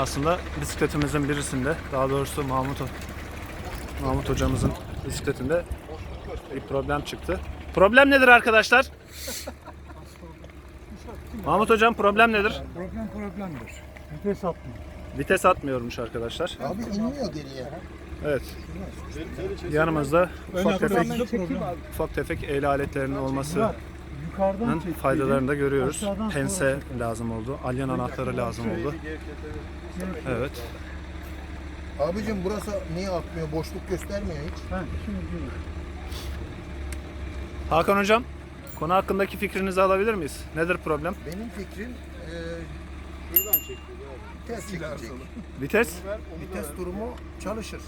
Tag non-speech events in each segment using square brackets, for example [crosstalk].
Aslında bisikletimizin birisinde, daha doğrusu Mahmut Mahmut hocamızın bisikletinde bir problem çıktı. Problem nedir arkadaşlar? Mahmut hocam problem nedir? Problem problemdir. Vites atmıyor. Vites atmıyormuş arkadaşlar. Abi inmiyor geriye. Evet. Yanımızda ufak tefek, ufak tefek el aletlerinin çektiği faydalarını da görüyoruz. Pense lazım oldu. Alyan anahtarı lazım oldu. Evet. Abicim burası niye atmıyor? Boşluk göstermiyor hiç. Ha, şimdi görüyorum. Hakan hocam, konu hakkındaki fikrinizi alabilir miyiz? Nedir problem? Benim fikrim e, şuradan çekiyor Vites çekecek. Vites Vites durumu çalışır.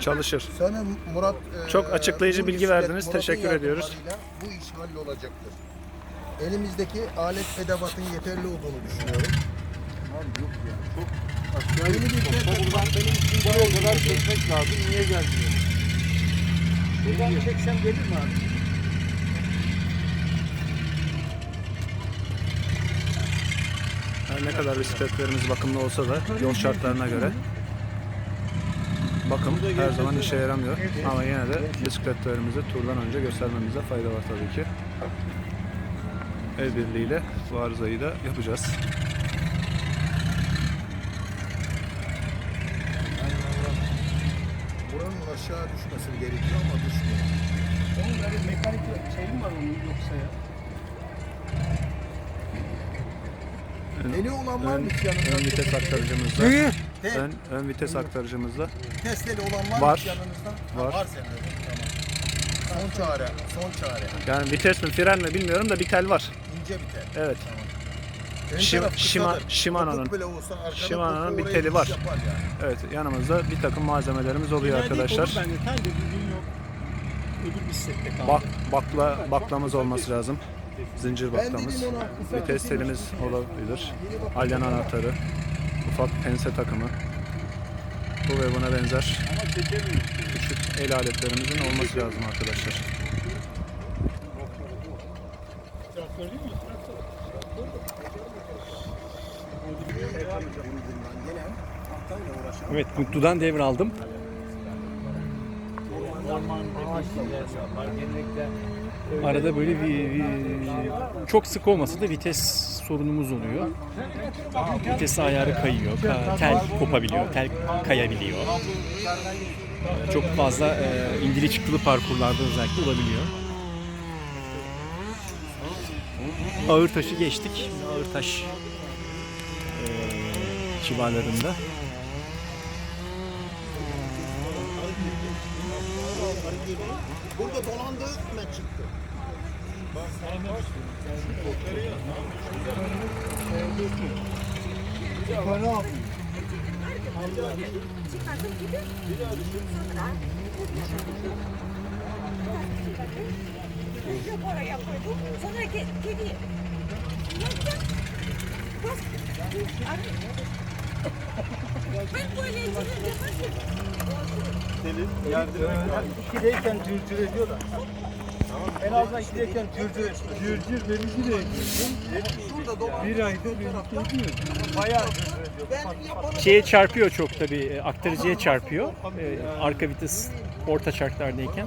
çalışır. Sana Murat e, Çok açıklayıcı bilgi verdiniz. Murat'ın Teşekkür ediyoruz. yardımlarıyla Bu iş hallolacaktır. Elimizdeki alet edevatın yeterli olduğunu düşünüyorum. Abi yok ya. Çok buradan benim için buraya kadar çekmek lazım. Niye gelmiyor? Buradan çeksem gelir mi abi? Ne kadar bisikletlerimiz bakımlı olsa da yol şartlarına göre bakım her zaman işe yaramıyor. Ama yine de bisikletlerimizi turdan önce göstermemize fayda var tabii ki. El birliğiyle bu arızayı da yapacağız. Aşağı düşmesi gerekiyor ama düşmüyor. Onun böyle mekanik şey mi var onun yoksa ya? Eli olan var mı hiç yanında? ön vites aktarıcımızda, Neyi? Ön, ön vites aktarıcımızda Testeli olan var, Var. mı hiç yanınızda? Ha, Var. Var sende. Tamam. Son çare, son çare. yani vites mi fren mi bilmiyorum da bir tel var. İnce bir tel. Evet. Ön Şim- kısadır. Shimano'nun- Shimano'nun bir teli var. Evet yanımızda bir takım malzemelerimiz oluyor arkadaşlar. Bende tel de düzgün yok. Öbür bisiklette kaldı. Bak, bakla, baklamız olması lazım. Zincir baklamız. Vites telimiz olabilir. Alyan anahtarı. Ufak pense takımı. Bu ve buna benzer küçük el aletlerimizin olması lazım arkadaşlar. Evet, Mutlu'dan devraldım. Arada böyle bir, bir- çok sık olmasa da vites sorunumuz oluyor. Vites ayarı kayıyor, ka- tel kopabiliyor, tel kayabiliyor. Çok fazla e, indili çıktılı parkurlarda özellikle olabiliyor. Ağır taşı geçtik. Ağır taş e, civarlarında. Burada dolandı ne çıktı? çıkartıp gidip sonra yok oraya koydum. Sonra ke kedi yaptım. Bas. Ben böyle yaparım. İkideyken cırcır ediyor da. En azından ikideyken cırcır. Cırcır benimki de ediyor. Bir ayda benimki ediyor. Bayağı cırcır şeye çarpıyor çok tabii e, aktarıcıya çarpıyor e, arka vites orta çarklardayken.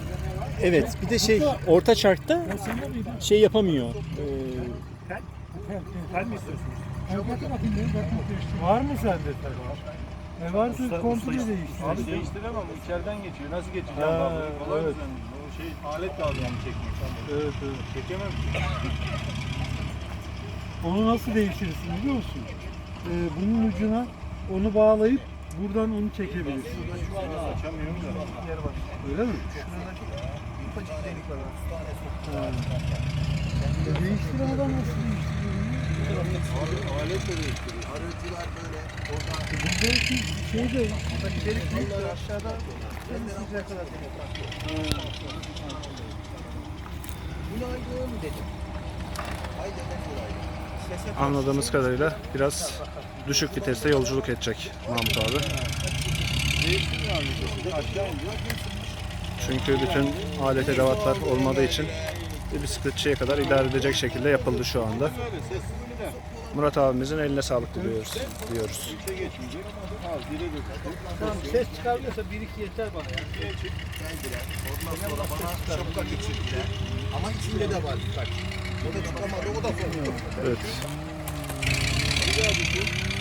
Evet bir de şey orta çarkta şey yapamıyor. E, Var mı sende tel? E varsa komple değiştir. Abi değiştiremem. içeriden geçiyor. Nasıl geçeceğim Ha, kabloyu? Kolay evet. O şey alet lazım onu çekmek. Evet, evet. Çekemem. [laughs] Onu nasıl değiştirirsin biliyor musun? Ee, bunun ucuna onu bağlayıp buradan onu çekebilirsin. Açamıyorum da. Öyle mi? E, Değiştir adam nasıl değiştiriyor? Alet de değiştiriyor. Arıcılar böyle şey de delik büyük aşağıda sıcak kadar dedim. Ben günaydın. Sese Anladığımız kadarıyla biraz düşük viteste yolculuk edecek Mahmut abi. Çünkü bütün alet edevatlar olmadığı için bir bisikletçiye kadar idare edecek şekilde yapıldı şu anda. Murat abimizin eline sağlık diliyoruz. diyoruz. Tamam ses çıkarmıyorsa bir iki yeter bana ya. Ondan sonra bana şapka geçirdiler. Ama içinde de var birkaç. O da çıkamadı, o da korktu. Evet. Bir daha düşün.